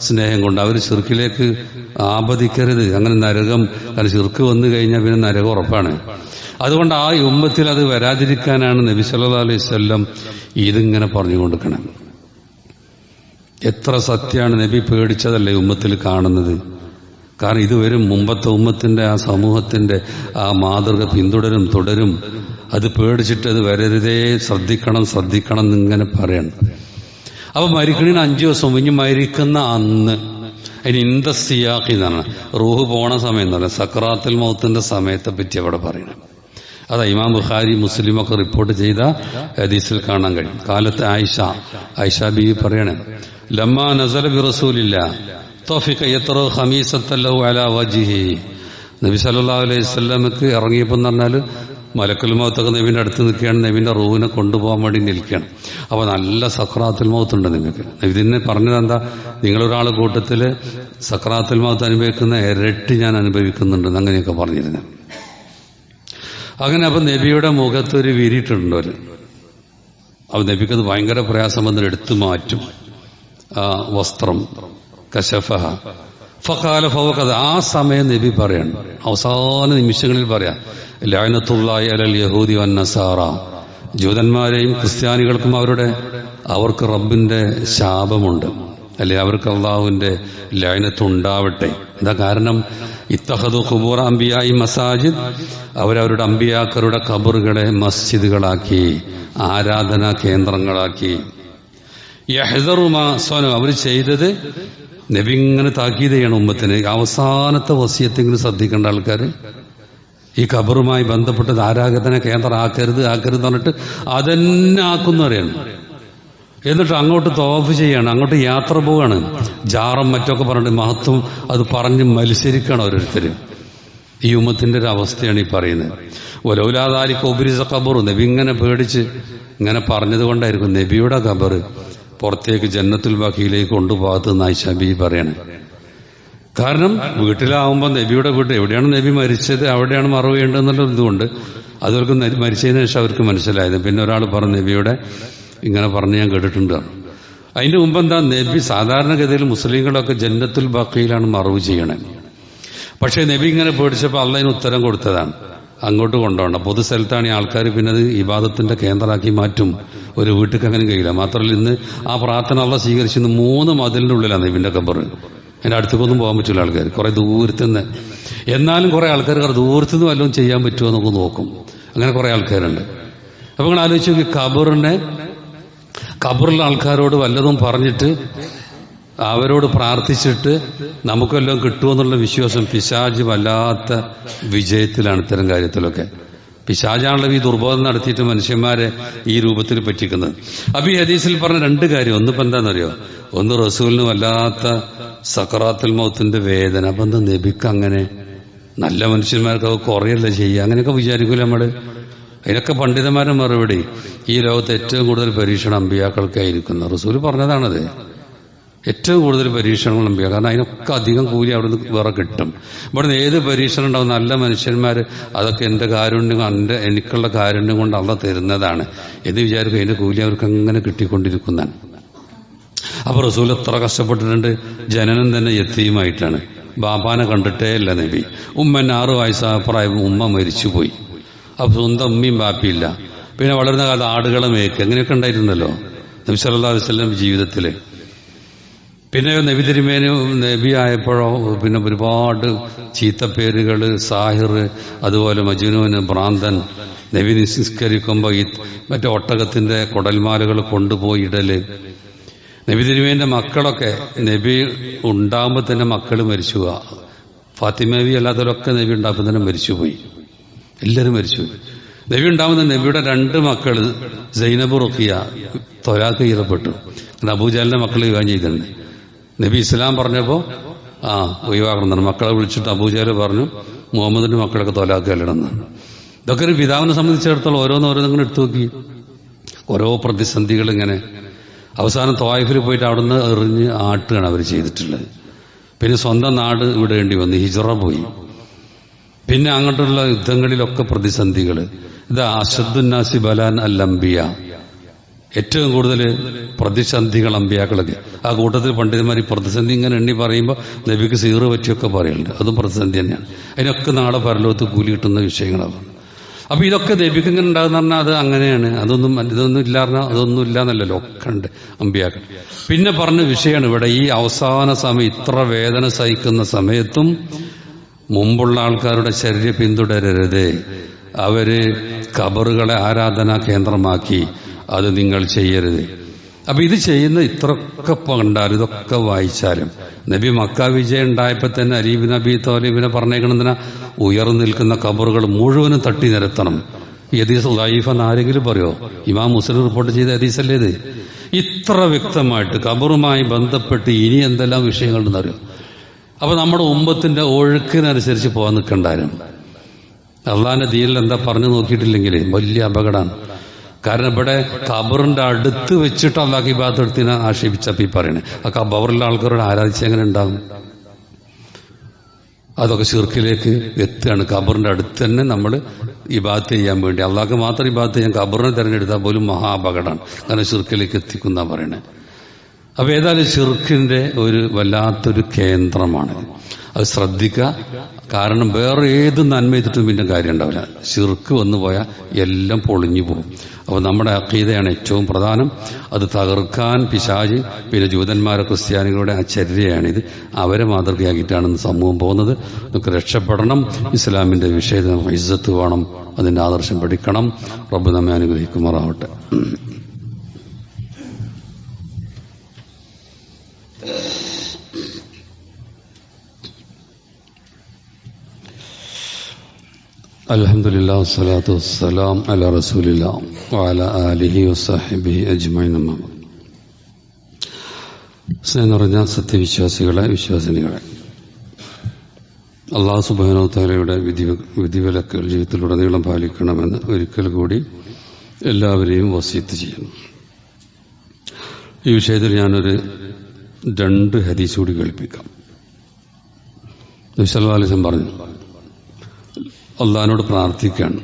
സ്നേഹം കൊണ്ട് അവർ ചെറുക്കിലേക്ക് ആപതിക്കരുത്. അങ്ങനെ നരകം കാരണം ചെറുക്ക് വന്നു കഴിഞ്ഞാൽ പിന്നെ നരകം ഉറപ്പാണ്. അതുകൊണ്ട് ആ ഉമ്മത്തിൽ അത് വരാതിരിക്കാനാണ് നബി സല്ലാ അലൈഹി സ്വല്ലം ഇതിങ്ങനെ പറഞ്ഞു കൊടുക്കണം എത്ര സത്യമാണ് നബി പേടിച്ചതല്ലേ ഉമ്മത്തിൽ കാണുന്നത്? കാരണം ഇതുവരും മുമ്പത്തെ ഉമ്മത്തിന്റെ ആ സമൂഹത്തിന്റെ ആ മാതൃക പിന്തുടരും തുടരും. അത് പേടിച്ചിട്ട് അത് വരരുതേ ശ്രദ്ധിക്കണം ശ്രദ്ധിക്കണം എന്നിങ്ങനെ പറയണം. അപ്പൊ മരിക്കണിന് അഞ്ചു ദിവസം ഇനി മരിക്കുന്ന അന്ന് അതിന് ഇന്ത സിയാഖി എന്നാണ്. റൂഹ് പോണ സമയം എന്ന് പറയുന്നത് സക്രാത്തിൽ മൗത്തിന്റെ സമയത്തെ പറ്റി അവിടെ പറയണം. അതാ ഇമാം ബുഖാരി മുസ്ലിം ഒക്കെ റിപ്പോർട്ട് ചെയ്ത ഹദീസിൽ കാണാൻ കഴിയും. കാലത്ത് ആയിഷ ആയിഷ ബി പറയണേ ലമ്മ നസല ബി റസൂലില്ല. തോഫിക്ക വജിഹി നബി സല്ലല്ലാഹു അലൈഹി വസല്ലമക്ക് ഇറങ്ങിയപ്പോൾ എന്ന് പറഞ്ഞാൽ മലക്കുൽ മൗത്തൊക്കെ നബീന്റെ അടുത്ത് നിൽക്കുകയാണ് നബിന്റെ റൂവിനെ കൊണ്ടുപോകാൻ വേണ്ടി നിൽക്കുകയാണ്. അപ്പോൾ നല്ല സക്രാത്തുൽ മൗത്തുണ്ട് നിങ്ങൾക്ക്. നബി ഇതിനെ പറഞ്ഞത് എന്താ? നിങ്ങളൊരാൾ കൂട്ടത്തിൽ സക്രാത്തുൽ മൗത്ത് അനുഭവിക്കുന്ന ഇരട്ടി ഞാൻ അനുഭവിക്കുന്നുണ്ട് അങ്ങനെയൊക്കെ പറഞ്ഞിരുന്നു. അങ്ങനെ അപ്പം നബിയുടെ മുഖത്തൊരു വിരിയിട്ടുണ്ട് വിരിയിട്ടുണ്ടോ അപ്പം നബിക്കത് ഭയങ്കര പ്രയാസം വന്നിട്ട് എടുത്തു മാറ്റും. ആ വസ്ത്രം. കശഫഹ. ഫഖാല ഫവഖദ് ആ സമയം നബി പറയണം. അവസാന നിമിഷങ്ങളിൽ പറയാം. ലായനത്തുള്ളായി അലൽ യഹൂദി വൻ നസാറ. ജൂതന്മാരെയും ക്രിസ്ത്യാനികൾക്കും അവരുടെ അവർക്ക് റബ്ബിന്റെ ശാപമുണ്ട്. അല്ലെ അവർക്ക് അള്ളാഹുവിന്റെ ലയനത്തുണ്ടാവട്ടെ എന്താ കാരണം? ഇത്തഹദു ഖുബൂർ അമ്പിയായി മസാജിദ്. അവരവരുടെ അമ്പിയാക്കരുടെ കബറുകളെ മസ്ജിദുകളാക്കി ആരാധനാ കേന്ദ്രങ്ങളാക്കി. യഹദറുമാ സ്വനം. അവർ ചെയ്തത് നബി ഇങ്ങനെ താക്കീത് ഉമ്മത്തിന്. അവസാനത്തെ വസിയത്തെങ്കിലും ശ്രദ്ധിക്കേണ്ട ആൾക്കാർ ഈ ഖബറുമായി ബന്ധപ്പെട്ടത് ആരാധന കേന്ദ്രം ആക്കരുത് ആക്കരുത് പറഞ്ഞിട്ട് അതെന്നെ ആക്കുന്നവരെയാണ് എന്നിട്ട് അങ്ങോട്ട് തോഫ് ചെയ്യാണ് അങ്ങോട്ട് യാത്ര പോവാണ്. ജാറം മറ്റൊക്കെ പറഞ്ഞിട്ട് മഹത്വം അത് പറഞ്ഞ് മത്സരിക്കണം ഓരോരുത്തരും. ഈ ഉമ്മത്തിന്റെ ഒരു അവസ്ഥയാണ് ഈ പറയുന്നത്. ഒലൗലാദാലി കൊബിരിസ ഖബറു. നബി ഇങ്ങനെ പേടിച്ച് ഇങ്ങനെ പറഞ്ഞത് കൊണ്ടായിരിക്കും നബിയുടെ ഖബർ പുറത്തേക്ക് ജന്നത്തുൽ ബാക്കിയിലേക്ക് കൊണ്ടുപോകാത്ത ബി പറയണേ. കാരണം വീട്ടിലാവുമ്പോൾ നബിയുടെ വീട്ടിൽ എവിടെയാണ് നബി മരിച്ചത് അവിടെയാണ് മറവ് ചെയ്യേണ്ടതെന്നുള്ള ഇതുകൊണ്ട് അതവർക്ക് മരിച്ചതിന് ശേഷം അവർക്ക് മനസ്സിലായത്. പിന്നെ ഒരാൾ പറഞ്ഞു നബിയുടെ ഇങ്ങനെ പറഞ്ഞ് ഞാൻ കേട്ടിട്ടുണ്ട്. അതിന്റെ മുമ്പ് എന്താ നബി സാധാരണഗതിയിൽ മുസ്ലിങ്ങളൊക്കെ ജന്നത്തുൽ ബാക്കിയിലാണ് മറവ് ചെയ്യണേ. പക്ഷേ നബി ഇങ്ങനെ പേടിച്ചപ്പോൾ അള്ളതിന് ഉത്തരം കൊടുത്തതാണ്. അങ്ങോട്ട് കൊണ്ടുപോകണം പൊതു സ്ഥലത്താണ് ഈ ആൾക്കാർ പിന്നെ അത് വിവാദത്തിന്റെ കേന്ദ്രമാക്കി മാറ്റും. ഒരു വീട്ടിൽ അങ്ങനെ കഴിയില്ല. മാത്രമല്ല ഇന്ന് ആ പ്രാർത്ഥന അള്ള സ്വീകരിച്ചിരുന്ന മൂന്ന് മതിലിന്റെ ഉള്ളിലാണ് നബിന്റെ ഖബർ എന്റെ അടുത്തേക്കൊന്നും പോകാൻ പറ്റില്ല ആൾക്കാർ കുറെ ദൂരത്തുനിന്ന് എന്നാലും കുറെ ആൾക്കാർ കുറെ ദൂരത്തുനിന്ന് വല്ലതും ചെയ്യാൻ പറ്റുമോ എന്നൊക്കെ നോക്കും. അങ്ങനെ കുറെ ആൾക്കാരുണ്ട്. അപ്പൊ നിങ്ങൾ ആലോചിച്ചു നോക്കി ഖബറിനെ ഖബറിലെ ആൾക്കാരോട് വല്ലതും പറഞ്ഞിട്ട് അവരോട് പ്രാർത്ഥിച്ചിട്ട് നമുക്കെല്ലാം കിട്ടുമെന്നുള്ള വിശ്വാസം പിശാജ് വല്ലാത്ത വിജയത്തിലാണ് ഇത്തരം കാര്യത്തിലൊക്കെ. പിശാജാണല്ലോ ഈ ദുർബോധം നടത്തിയിട്ട് മനുഷ്യന്മാരെ ഈ രൂപത്തിൽ പറ്റിക്കുന്നത്. അപ്പൊ ഈ ഹദീസിൽ പറഞ്ഞ രണ്ട് കാര്യം. ഒന്നിപ്പോ എന്താണെന്നറിയോ? ഒന്ന് റസൂലിന് വല്ലാത്ത സക്കറാത്തുൽ മൗത്തിന്റെ വേദന. അപ്പൊ എന്താ നബിക്ക് അങ്ങനെ? നല്ല മനുഷ്യന്മാർക്ക് അത് കുറയല്ല ചെയ്യുക? അങ്ങനെയൊക്കെ വിചാരിക്കൂല നമ്മൾ? അതിനൊക്കെ പണ്ഡിതന്മാരുടെ മറുപടി ഈ ലോകത്ത് ഏറ്റവും കൂടുതൽ പരീക്ഷണം അമ്പിയാക്കൾക്കായിരിക്കുന്നു റസൂൽ പറഞ്ഞതാണത്. ഏറ്റവും കൂടുതൽ പരീക്ഷണങ്ങൾ അമ്പിയ കാരണം അതിനൊക്കെ അധികം കൂലി അവിടെ നിന്ന് വേറെ കിട്ടും. ഇവിടുന്ന് ഏത് പരീക്ഷണം ഉണ്ടാവും നല്ല മനുഷ്യന്മാർ അതൊക്കെ എന്റെ കാരുണ്യം എന്റെ എനിക്കുള്ള കാരുണ്യം കൊണ്ട് അള്ള തരുന്നതാണ്. എന്ന് വിചാരിക്കും അതിന്റെ കൂലി അവർക്ക് അങ്ങനെ കിട്ടിക്കൊണ്ടിരിക്കുന്നതാണ്. അപ്പൊ റസൂൽ എത്ര കഷ്ടപ്പെട്ടിട്ടുണ്ട്. ജനനം തന്നെ എത്തിയുമായിട്ടാണ് ബാബാനെ കണ്ടിട്ടേ അല്ല നബി. ഉമ്മൻ ആറ് വയസ്സായപ്രായം ഉമ്മ മരിച്ചുപോയി. അപ്പൊ സ്വന്തം ഉമ്മയും ബാപ്പിയില്ല പിന്നെ വളരുന്ന കാലത്ത് ആടുകളെ മേക്ക് അങ്ങനെയൊക്കെ ഉണ്ടായിരുന്നല്ലോ. നബി സല്ലാ വസല്ലം ജീവിതത്തിൽ പിന്നെ നബി തിരുമേന് നബി ആയപ്പോഴോ പിന്നെ ഒരുപാട് ചീത്തപ്പേരുകൾ സാഹിർ അതുപോലെ മജുനുവിന് ഭ്രാന്തൻ നബി നിസ്കരിക്കുമ്പോൾ ഈ മറ്റേ ഒട്ടകത്തിന്റെ കുടൽമാലകൾ കൊണ്ടുപോയി ഇടൽ. നബി തിരുമേന്റെ മക്കളൊക്കെ നബി ഉണ്ടാകുമ്പോൾ തന്നെ മക്കൾ മരിച്ചു ഫാത്തിമേവി അല്ലാത്തവരൊക്കെ നബി ഉണ്ടാകുമ്പോൾ തന്നെ മരിച്ചുപോയി. എല്ലാവരും മരിച്ചു നബി ഉണ്ടാവുന്ന നബിയുടെ രണ്ട് മക്കൾ സൈനബ് റുഖിയ തൊലാക്ക് ചെയ്യപ്പെട്ടു അബൂജാലിന്റെ മക്കൾ വിവാഹം ചെയ്തിട്ടുണ്ട് നബി ഇസ്ലാം പറഞ്ഞപ്പോൾ ആ ഒഴിവാക്കണം മക്കളെ വിളിച്ചിട്ട് അബൂജാൽ പറഞ്ഞു മുഹമ്മദിന്റെ മക്കളൊക്കെ തൊലാക്ക് കല്ലണമെന്ന് ഇതൊക്കെ ഒരു പിതാവിനെ സംബന്ധിച്ചിടത്തോളം ഓരോന്ന് ഇങ്ങനെ എടുത്തു നോക്കി. ഓരോ പ്രതിസന്ധികൾ ഇങ്ങനെ. അവസാനം തോയഫിൽ പോയിട്ട് അവിടുന്ന് എറിഞ്ഞ് ആട്ടുകയാണ് അവർ ചെയ്തിട്ടുള്ളത്. പിന്നെ സ്വന്തം നാട് വിടേണ്ടി വന്നു ഹിജറ പോയി. പിന്നെ അങ്ങോട്ടുള്ള യുദ്ധങ്ങളിലൊക്കെ പ്രതിസന്ധികൾ ഇതാ അഷദ്ദുന്നാസി ബലാൻ അല്ലംബിയ ഏറ്റവും കൂടുതൽ പ്രതിസന്ധികൾ അമ്പിയാക്കളൊക്കെ ആ കൂട്ടത്തിൽ പണ്ഡിതന്മാർ ഈ പ്രതിസന്ധി ഇങ്ങനെ എണ്ണി പറയുമ്പോൾ നബിക്ക് സീറ് പറ്റിയൊക്കെ പറയുന്നുണ്ട് അതും പ്രതിസന്ധി തന്നെയാണ്. അതിനൊക്കെ നാളെ പരലോകത്ത് കൂലി കിട്ടുന്ന വിഷയങ്ങളാണ്. അപ്പൊ ഇതൊക്കെ നബിക്ക് ഇങ്ങനെ ഉണ്ടാകുന്ന പറഞ്ഞാൽ അത് അങ്ങനെയാണ്. അതൊന്നും ഇതൊന്നും ഇല്ല പറഞ്ഞാൽ അതൊന്നും ഇല്ല എന്നല്ലല്ലോ ഒക്കെ ഉണ്ട് അമ്പിയാക്കൾ. പിന്നെ പറഞ്ഞ വിഷയമാണ് ഇവിടെ ഈ അവസാന സമയം ഇത്ര വേദന സഹിക്കുന്ന സമയത്തും മുമ്പുള്ള ആൾക്കാരുടെ ശരീരം പിന്തുടരരുത്. അവർ കബറുകളെ ആരാധനാ കേന്ദ്രമാക്കി. അത് നിങ്ങൾ ചെയ്യരുത്. അപ്പൊ ഇത് ചെയ്യുന്ന ഇത്രയൊക്കെ കണ്ടാലും ഇതൊക്കെ വായിച്ചാലും. നബി മക്ക വിജയം ഉണ്ടായപ്പോ തന്നെ അലീബ് നബി തോലീബിനെ പറഞ്ഞേക്കണെന്തിനാ ഉയർന്നു നിൽക്കുന്ന കബറുകൾ മുഴുവനും തട്ടി നിരത്തണം. യദീസ് ലൈഫ് എന്ന് ആരെങ്കിലും പറയോ? ഇമാം മുസ്ലിം റിപ്പോർട്ട് ചെയ്ത ഹദീസല്ലേ ഇത്? ഇത്ര വ്യക്തമായിട്ട് കബറുമായി ബന്ധപ്പെട്ട് ഇനി എന്തെല്ലാം വിഷയങ്ങളുണ്ടെന്ന് അറിയോ? അപ്പൊ നമ്മുടെ ഉമ്പത്തിന്റെ ഒഴുക്കിനനുസരിച്ച് പോകാൻ നിൽക്കണ്ടായിരുന്നു അള്ളാന്റെ ദീനിൽ എന്താ പറഞ്ഞു നോക്കിയിട്ടില്ലെങ്കിൽ വലിയ അപകടമാണ്. കാരണം ഇവിടെ ഖബറിന്റെ അടുത്ത് വെച്ചിട്ട് അള്ളാഹ് ഇബാദത്തിനെ ആക്ഷേപിച്ചപ്പോ പറയണേ. ആ ഖബറിലെ ആൾക്കാരോട് ആരാധിച്ച് എങ്ങനെ ഉണ്ടാകും അതൊക്കെ ചെറുക്കിലേക്ക് എത്തുകയാണ്. ഖബറിന്റെ അടുത്ത് തന്നെ നമ്മൾ ഇബാദത്ത് ചെയ്യാൻ വേണ്ടി. അള്ളാഹ് മാത്രം ഇബാദത്ത് ചെയ്യാൻ കബറിനെ തിരഞ്ഞെടുത്താൽ പോലും മഹാ അപകടമാണ് കാരണം ചെറുക്കിലേക്ക് എത്തിക്കുന്ന പറയണേ. അപ്പൊ ഏതായാലും ചെറുക്കിന്റെ ഒരു വല്ലാത്തൊരു കേന്ദ്രമാണ് അത് ശ്രദ്ധിക്കുക. കാരണം വേറെ ഏത് നന്മ ചെയ്തിട്ടും പിന്നെ കാര്യം ഉണ്ടാവില്ല ശിർക്ക് വന്നു പോയാൽ എല്ലാം പൊളിഞ്ഞു പോകും. അപ്പോൾ നമ്മുടെ അക്കീതയാണ് ഏറ്റവും പ്രധാനം. അത് തകർക്കാൻ പിശാജ് പിന്നെ ജൂതന്മാരെ ക്രിസ്ത്യാനികളുടെ ആ ചര്യയാണിത്. അവരെ മാതൃകയാക്കിയിട്ടാണ് ഇന്ന് സമൂഹം പോകുന്നത്. നമുക്ക് രക്ഷപ്പെടണം. ഇസ്ലാമിന്റെ വിഷയത്തിൽ ഇസ്സത്ത് വേണം. അതിന്റെ ആദർശം പഠിക്കണം. റബ്ബ് നമ്മെ അനുഗ്രഹിക്കുമാറാവട്ടെ. الحمد لله والصلاة والسلام على رسول الله وعلى آله وصحبه أجمعين أما بعد. സ്നേഹം നിറഞ്ഞ സത്യവിശ്വാസികളെ വിശ്വാസിനികളെ അള്ളാഹു സുബാനോ താലയുടെ വിധി വിധിവിലക്കുകൾ ജീവിതത്തിലുടനീളം പാലിക്കണമെന്ന് ഒരിക്കൽ കൂടി എല്ലാവരെയും വസീത്ത് ചെയ്യുന്നു ഈ വിഷയത്തിൽ ഞാനൊരു രണ്ട് ഹദീസ് കൂടി കേൾപ്പിക്കാം വിശാലിസം പറഞ്ഞു അള്ളഹാനോട് പ്രാർത്ഥിക്കുകയാണ്.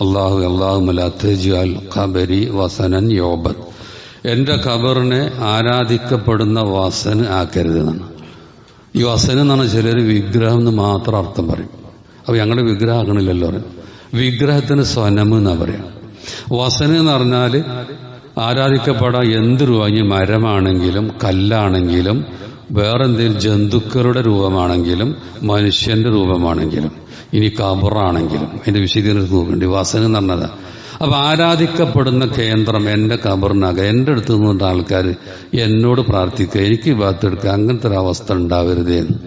അള്ളാഹു അള്ളാഹു മലാത്തജിഅൽ ഖബരി വസനൻ യോബത്. എന്റെ ഖബറിനെ ആരാധിക്കപ്പെടുന്ന വസന് ആക്കരുതെന്നാണ്. ഈ എന്ന് എന്നാണ് ചിലർ വിഗ്രഹം എന്ന് മാത്രം അർത്ഥം പറയും. അപ്പൊ ഞങ്ങളുടെ വിഗ്രഹം ആകണില്ലല്ലോ പറയും. വിഗ്രഹത്തിന് സ്വനം എന്നാ പറയാം. വസന എന്ന് പറഞ്ഞാൽ ആരാധിക്കപ്പെടാൻ എന്ത് രൂപ? മരമാണെങ്കിലും കല്ലാണെങ്കിലും വേറെന്തെങ്കിലും ജന്തുക്കളുടെ രൂപമാണെങ്കിലും മനുഷ്യന്റെ രൂപമാണെങ്കിലും ഇനി കബറാണെങ്കിലും അതിന്റെ വിശദീകരണം നോക്കേണ്ടി വാസന എന്ന് പറഞ്ഞതാ. അപ്പൊ ആരാധിക്കപ്പെടുന്ന കേന്ദ്രം എന്റെ കബറിനകം എന്റെ അടുത്ത് നിന്നുകൊണ്ട് ആൾക്കാർ എന്നോട് പ്രാർത്ഥിക്കുക എനിക്ക് ഭാഗത്തെടുക്കുക അങ്ങനത്തെ ഒരു അവസ്ഥ ഉണ്ടാവരുതേ എന്ന്.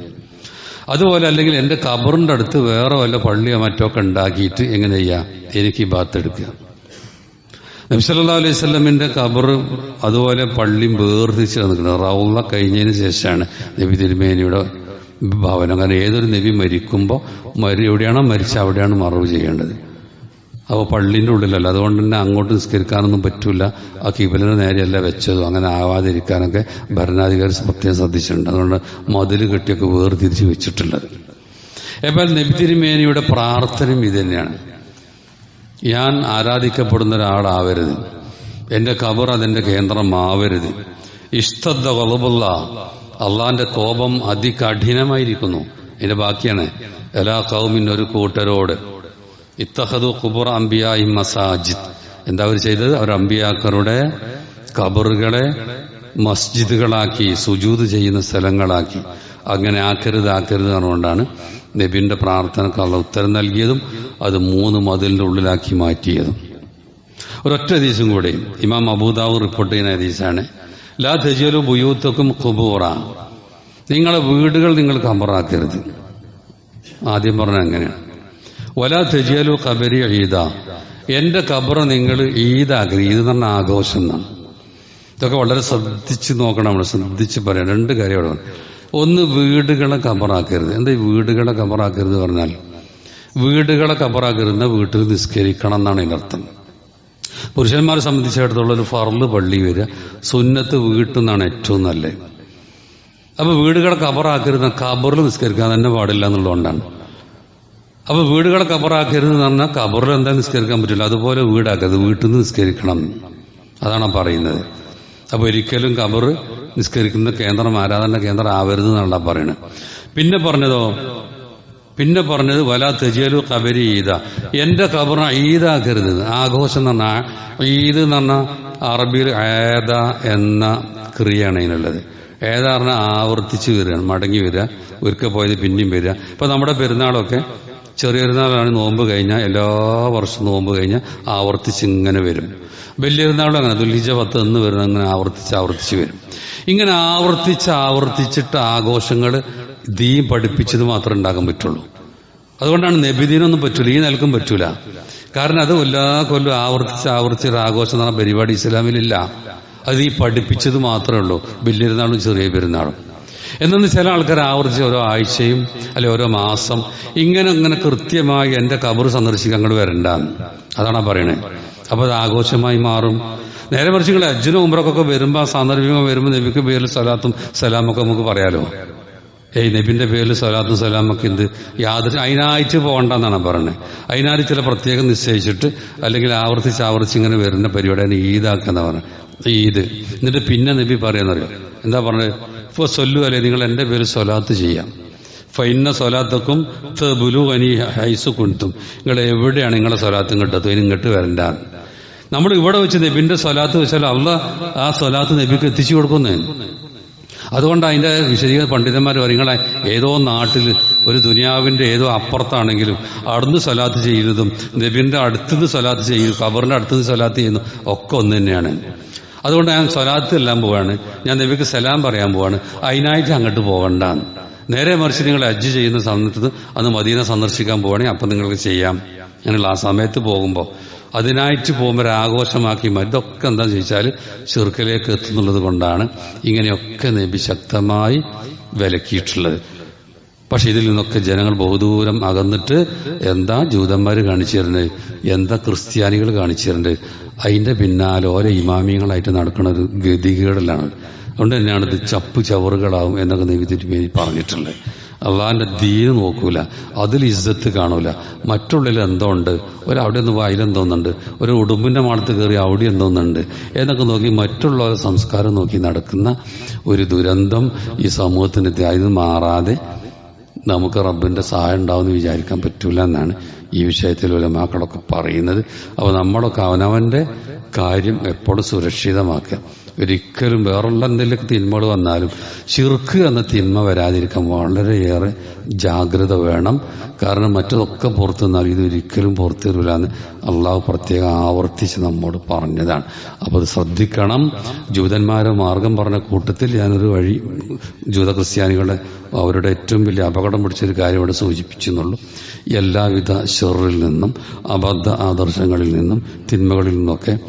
അതുപോലെ അല്ലെങ്കിൽ എന്റെ കബറിന്റെ അടുത്ത് വേറെ വല്ല പള്ളിയോ മറ്റോ ഒക്കെ ഉണ്ടാക്കിയിട്ട് എങ്ങനെ ചെയ്യാം? എനിക്ക് ഭാഗത്തെടുക്കുക നബ്സല്ലാ അലൈഹി സ്വലമിന്റെ കബർ അതുപോലെ പള്ളിയും വേർതിരിച്ച് നിൽക്കുന്നത് റൗള കഴിഞ്ഞതിന് ശേഷമാണ് നബി തിരുമേനിയുടെ ഭവനം കാരണം ഏതൊരു നബി മരിക്കുമ്പോൾ മരി എവിടെയാണോ മരിച്ച അവിടെയാണ് മറവ് ചെയ്യേണ്ടത്. അപ്പോൾ പള്ളിന്റെ ഉള്ളിലല്ല. അതുകൊണ്ട് തന്നെ അങ്ങോട്ട് നിസ്കരിക്കാനൊന്നും പറ്റില്ല ആ കിബലിന് നേരെയല്ല വെച്ചതും. അങ്ങനെ ആവാതിരിക്കാനൊക്കെ ഭരണാധികാരി പ്രത്യേകം ശ്രദ്ധിച്ചിട്ടുണ്ട്. അതുകൊണ്ട് മതിൽ കെട്ടിയൊക്കെ വേർതിരിച്ച് വെച്ചിട്ടുള്ളത്. എന്നാൽ നബി തിരുമേനിയുടെ പ്രാർത്ഥനയും ഇത് തന്നെയാണ്. ഞാൻ ആരാധിക്കപ്പെടുന്ന ഒരാളാവരുത്. എന്റെ കബർ അതിന്റെ കേന്ദ്രമാവരുത്. ഇഷ്ടദ്ദ കൊലബുള്ള അള്ളാന്റെ കോപം അതികഠിനമായിരിക്കുന്നു. ഇതിന്റെ ബാക്കിയാണ്. എല്ലാ കൗമിൻ ഒരു കൂട്ടരോട്. ഇത്തഹദു കുബുർ അംബിയായി മസാജിദ്. എന്താ അവർ ചെയ്തത്? അവർ അമ്പിയാക്കറുടെ കബറുകളെ മസ്ജിദുകളാക്കി സുജൂത് ചെയ്യുന്ന സ്ഥലങ്ങളാക്കി. അങ്ങനെ ആക്കരുത് ആക്കരുത് നബിന്റെ പ്രാർത്ഥനക്കുള്ള ഉത്തരം നൽകിയതും അത് മൂന്ന് മതിലിന്റെ ഉള്ളിലാക്കി മാറ്റിയതും. ഒരൊറ്റ ഹദീസും കൂടി. ഇമാം അബൂദാവ് റിപ്പോർട്ട് ചെയ്യുന്ന ഹദീസാണ്. ലാ ധജലു ബുയൂത്തക്കും ഖുബൂറ. നിങ്ങളെ വീടുകൾ നിങ്ങൾ കബറാക്കരുത്. ആദ്യം പറഞ്ഞ അങ്ങനെയാണ് വലാ ധജലു കബരി ഈദ. എന്റെ കബറ നിങ്ങൾ ഈദാക്കരുത്. ഈദ് എന്ന് പറഞ്ഞ ആഘോഷം എന്നാണ്. ഇതൊക്കെ വളരെ ശ്രദ്ധിച്ച് നോക്കണം. നമ്മൾ ശ്രദ്ധിച്ച് പറയാം രണ്ട് കാര്യം ഒന്ന് വീടുകളെ കബറാക്കരുത്. എന്താ വീടുകളെ കബറാക്കരുത് പറഞ്ഞാൽ? വീടുകളെ കബറാക്കരുത് വീട്ടിൽ നിസ്കരിക്കണം എന്നാണ് അതിനർത്ഥം പുരുഷന്മാരെ സംബന്ധിച്ചിടത്തോളം ഒരു ഫർൾ പള്ളി വരിക സുന്നത്ത് വീട്ടിൽ നിന്നാണ് ഏറ്റവും നല്ലത്. അപ്പൊ വീടുകളെ കബറാക്കരുത് കബറിൽ നിസ്കരിക്കാൻ തന്നെ പാടില്ല എന്നുള്ളതുകൊണ്ടാണ്. അപ്പൊ വീടുകളെ കബറാക്കരുത് എന്ന് പറഞ്ഞാൽ കബറിൽ എന്താ നിസ്കരിക്കാൻ പറ്റില്ല? അതുപോലെ വീടാക്കരുത്. വീട്ടിൽ നിന്ന് നിസ്കരിക്കണം. അതാണ് പറയുന്നത്. അപ്പൊ ഒരിക്കലും കബർ നിസ്കരിക്കുന്ന കേന്ദ്രം ആരാധന കേന്ദ്രം ആവരുത് എന്നാണ് പറയുന്നത്. പിന്നെ പറഞ്ഞതോ? പിന്നെ പറഞ്ഞത് വല തെജിയലു കബരി ഈദ. എന്റെ കബർ ഈദാക്കരുത്. ആഘോഷം എന്ന് പറഞ്ഞാൽ ഈദ് എന്ന് പറഞ്ഞാൽ അറബിയിൽ ഏത എന്ന ക്രിയയാണ് അതിനുള്ളത്. ഏതാ പറഞ്ഞാൽ ആവർത്തിച്ച് വരികയാണ് മടങ്ങി വരിക ഒരിക്കൽ പോയത് പിന്നെയും വരിക. ഇപ്പൊ നമ്മുടെ പെരുന്നാളൊക്കെ ചെറിയ പെരുന്നാളാണ് നോമ്പ് കഴിഞ്ഞാൽ എല്ലാ വർഷവും നോമ്പ് കഴിഞ്ഞാൽ ആവർത്തിച്ച് ഇങ്ങനെ വരും. വലിയ പെരുന്നാളും അങ്ങനെ ദുല്ലിജ പത്ത് എന്ന് വരുന്ന അങ്ങനെ ആവർത്തിച്ച് ആവർത്തിച്ച് വരും. ഇങ്ങനെ ആവർത്തിച്ച് ആവർത്തിച്ചിട്ട് ആഘോഷങ്ങൾ ദീം പഠിപ്പിച്ചത് മാത്രമേ ഉണ്ടാക്കാൻ പറ്റുള്ളൂ. അതുകൊണ്ടാണ് നബിദീനൊന്നും പറ്റൂല ഈ നിലക്കും പറ്റൂല. കാരണം അത് എല്ലാ കൊല്ലം ആവർത്തിച്ച് ആവർത്തിച്ച് ആഘോഷം എന്ന് പരിപാടി ഇസ്ലാമിലില്ല. അത് ഈ പഠിപ്പിച്ചത് മാത്രമേ ഉള്ളൂ. വലിയരുന്നാളും ചെറിയ പെരുന്നാളും. എന്നു ചില ആൾക്കാർ ആവർത്തിച്ച് ഓരോ ആഴ്ചയും അല്ലെ ഓരോ മാസം ഇങ്ങനെ ഇങ്ങനെ കൃത്യമായി എന്റെ കബർ സന്ദർശിക്കാൻ അങ്ങോട്ട് വരണ്ടാന്ന്. അതാണ് പറയണേ. അപ്പൊ അത് ആഘോഷമായി മാറും. നേരെ മറിച്ച് നിങ്ങൾ അജ്ജനും ഉമ്രക്കൊക്കെ വരുമ്പോൾ സാന്ദർഭികം വരുമ്പോൾ നബിക്ക് പേരിൽ സലാത്തും സലാമൊക്കെ നമുക്ക് പറയാലോ? ഏയ് നബിന്റെ പേരിൽ സലാത്തും സലാമൊക്കെ എന്ത്? യാതൊരു അതിനായിട്ട് പോകണ്ടെന്നാണ് പറയുന്നത് അതിനായിട്ട് ചില പ്രത്യേകം നിശ്ചയിച്ചിട്ട് അല്ലെങ്കിൽ ആവർത്തിച്ച് ആവർത്തിച്ച് ഇങ്ങനെ വരുന്ന പരിപാടിയാണ് ഈദാക്കാന്ന് പറഞ്ഞത് ഈദ് എന്നിട്ട് പിന്നെ നബി പറയുന്നറിയാം? എന്താ പറഞ്ഞത് ഇപ്പോൾ സൊല്ലു അല്ലെ നിങ്ങൾ എന്റെ പേര് സ്വലാത്ത് ചെയ്യാം. ഫൈന സ്വലാത്തക്കും ബുലു അനി ഹൈസ് കുണ്ടും നിങ്ങൾ എവിടെയാണ് നിങ്ങളെ സ്വലാത്തും കിട്ടത്തും ഇനി ഇങ്ങോട്ട് വരണ്ട നമ്മൾ ഇവിടെ വെച്ച് നബിന്റെ സ്വലാത്ത് വെച്ചാൽ അവൾ ആ സ്വലാത്ത് നബിക്ക് എത്തിച്ചു കൊടുക്കുന്നേ. അതുകൊണ്ട് അതിന്റെ വിശദീകരണ പണ്ഡിതന്മാർ പറയുങ്ങളെ ഏതോ നാട്ടിൽ ഒരു ദുനിയാവിന്റെ ഏതോ അപ്പുറത്താണെങ്കിലും അവിടുന്ന് സ്വലാത്ത് ചെയ്യുന്നതും നബിന്റെ അടുത്തുനിന്ന് സ്വലാത്ത് ചെയ്യുന്നു കബറിന്റെ അടുത്തുനിന്ന് സ്വലാത്ത് ചെയ്യുന്നു ഒക്കെ ഒന്ന് തന്നെയാണ്. അതുകൊണ്ട് ഞാൻ സ്വലാത്ത് എല്ലാം പോവാണ്. ഞാൻ നബിക്ക് സലാം പറയാൻ പോവാണ്. അതിനായിട്ട് അങ്ങോട്ട് പോകണ്ട. നേരെ മറിച്ച് നിങ്ങൾ ഹജ്ജ് ചെയ്യുന്ന സമയത്ത് അന്ന് മദീന സന്ദർശിക്കാൻ പോവാണെങ്കിൽ അപ്പം നിങ്ങൾക്ക് ചെയ്യാം. അങ്ങനെയുള്ള ആ സമയത്ത് പോകുമ്പോൾ അതിനായിട്ട് പോകുമ്പോൾ ആഘോഷമാക്കി മറ്റൊക്കെ എന്താ ചോദിച്ചാൽ ചെറുക്കലേക്ക് എത്തുന്നുള്ളത് കൊണ്ടാണ് ഇങ്ങനെയൊക്കെ നബി ശക്തമായി വിലക്കിയിട്ടുള്ളത്. പക്ഷെ ഇതിൽ നിന്നൊക്കെ ജനങ്ങൾ ബഹുദൂരം അകന്നിട്ട് എന്താ ജൂതന്മാർ കാണിച്ചു തരുന്നത്? എന്താ ക്രിസ്ത്യാനികൾ കാണിച്ചു തരുന്നത്? അതിന്റെ പിന്നാലെ ഓരോ ഇമാമിയങ്ങളായിട്ട് നടക്കുന്ന ഒരു ഗതികേടലാണ്. അതുകൊണ്ട് തന്നെയാണ് ഇത് ചപ്പ് ചവറുകളാവും എന്നൊക്കെ നബി തിരുമേനി പറഞ്ഞിട്ടുള്ളത്. അള്ളാഹിന്റെ ദീന് നോക്കൂല അതിൽ ഇജ്ജത്ത് കാണൂല. മറ്റുള്ളിൽ എന്തോ ഉണ്ട് ഒരു അവിടെ ഒന്ന് വായിലെന്തോന്നുണ്ട് ഒരു ഉടുമ്പിന്റെ മാളത്ത് കയറി അവിടെ എന്തോന്നുണ്ട്? എന്നൊക്കെ നോക്കി മറ്റുള്ള സംസ്കാരം നോക്കി നടക്കുന്ന ഒരു ദുരന്തം ഈ സമൂഹത്തിന് അതിൽ മാറാതെ നമുക്ക് റബ്ബിന്റെ സഹായം ഉണ്ടാവുമെന്ന് വിചാരിക്കാൻ പറ്റൂല എന്നാണ് ഈ വിഷയത്തിൽ ഉലമാക്കളൊക്കെ പറയുന്നത്. അപ്പോൾ നമ്മളൊക്കെ അവനവന്റെ കാര്യം എപ്പോഴും സുരക്ഷിതമാക്കുക. ഒരിക്കലും വേറുള്ള എന്തെങ്കിലും തിന്മകൾ വന്നാലും ചിർക്ക് എന്ന തിന്മ വരാതിരിക്കാൻ വളരെയേറെ ജാഗ്രത വേണം. കാരണം മറ്റതൊക്കെ പുറത്തു നിന്നാൽ ഇതൊരിക്കലും പുറത്തു വരില്ല എന്ന് അള്ളാഹു പ്രത്യേകം ആവർത്തിച്ച് നമ്മോട് പറഞ്ഞതാണ്. അപ്പോൾ അത് ശ്രദ്ധിക്കണം. ജൂതന്മാരെ മാർഗം പറഞ്ഞ കൂട്ടത്തിൽ ഞാനൊരു വഴി ജൂത ക്രിസ്ത്യാനികളെ അവരുടെ ഏറ്റവും വലിയ അപകടം പിടിച്ചൊരു കാര്യം ഇവിടെ സൂചിപ്പിച്ചെന്നുള്ളൂ എല്ലാവിധ ഷെറിൽ നിന്നും അബദ്ധ ആദർശങ്ങളിൽ നിന്നും തിന്മകളിൽ നിന്നൊക്കെ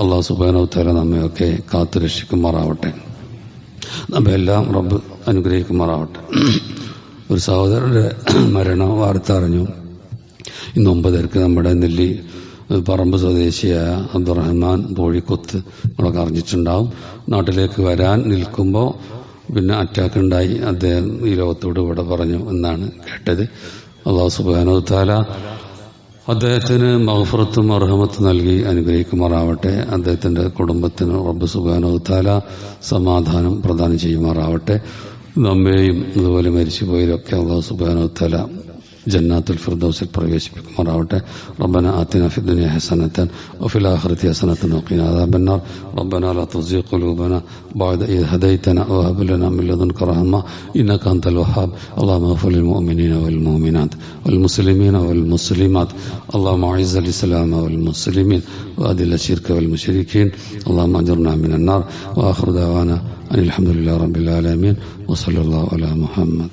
അള്ളാഹു സുബാനോത്തര നമ്മയൊക്കെ കാത്തു രക്ഷിക്കുമാറാവട്ടെ. നമ്മെല്ലാം റബ്ബ് അനുഗ്രഹിക്കുമാറാവട്ടെ. ഒരു സഹോദരന്റെ മരണ വാർത്ത അറിഞ്ഞു. ഇന്ന് ഒമ്പതരക്ക് നമ്മുടെ നെല്ലി പറമ്പ് സ്വദേശിയായ അബ്ദുറഹ്മാൻ തോഴിക്കൊത്ത് നമ്മളൊക്കെ അറിഞ്ഞിട്ടുണ്ടാവും. നാട്ടിലേക്ക് വരാൻ നിൽക്കുമ്പോൾ പിന്നെ അറ്റാക്ക് ഉണ്ടായി. അദ്ദേഹം ഈ ലോകത്തോട് ഇവിടെ പറഞ്ഞു എന്നാണ് കേട്ടത്. അള്ളാഹു സുബാനോത്താല അദ്ദേഹത്തിന് മഹഫുറത്തും അർഹമത്തും നൽകി അനുഗ്രഹിക്കുമാറാവട്ടെ. അദ്ദേഹത്തിന്റെ കുടുംബത്തിന് റബ്ബ് സുബാനോത്താല സമാധാനം പ്രദാനം ചെയ്യുമാറാവട്ടെ. നമ്മെയും അതുപോലെ മരിച്ചുപോയതൊക്കെ അള്ളാഹു സുബാനോത്താല جنات الفردوس പ്രവേശിപ്പിക്കുമാറാവട്ടെ ربنا آتنا في الدنيا حسنة وفي الآخرة حسنة وقنا عذاب النار ربنا لا تزغ قلوبنا بعد إذ هديتنا وهب لنا من لدنك رحمة إنك أنت الوهاب اللهم اغفر للمؤمنين والمؤمنات والمسلمين والمسلمات اللهم أعز الإسلام والمسلمين وأذل الشرك والمشركين اللهم أجرنا من النار وآخر دعوانا أن الحمد لله رب العالمين وصلى الله على محمد